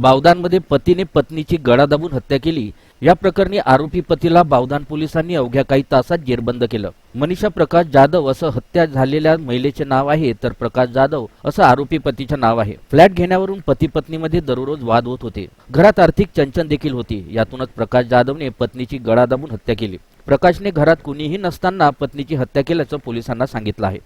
बावदानमध्ये पतीने पत्नीची गळा दाबून हत्या केली. या प्रकरणी आरोपी पतीला बावदान पोलिसांनी अवघ्या काही तासात जेरबंद केलं. मनीषा प्रकाश जाधव असं हत्या झालेल्या महिलेचे नाव आहे तर प्रकाश जाधव असं आरोपी पतीचे नाव आहे. फ्लॅट घेण्यावरून पती पत्नीमध्ये दररोज वाद होत होते. घरात आर्थिक चंचन देखील होती. यातूनच प्रकाश जाधवने पत्नीची गळा दाबून हत्या केली. प्रकाशने घरात कुणीही नसताना पत्नीची हत्या केल्याचं पोलिसांना सांगितलं आहे.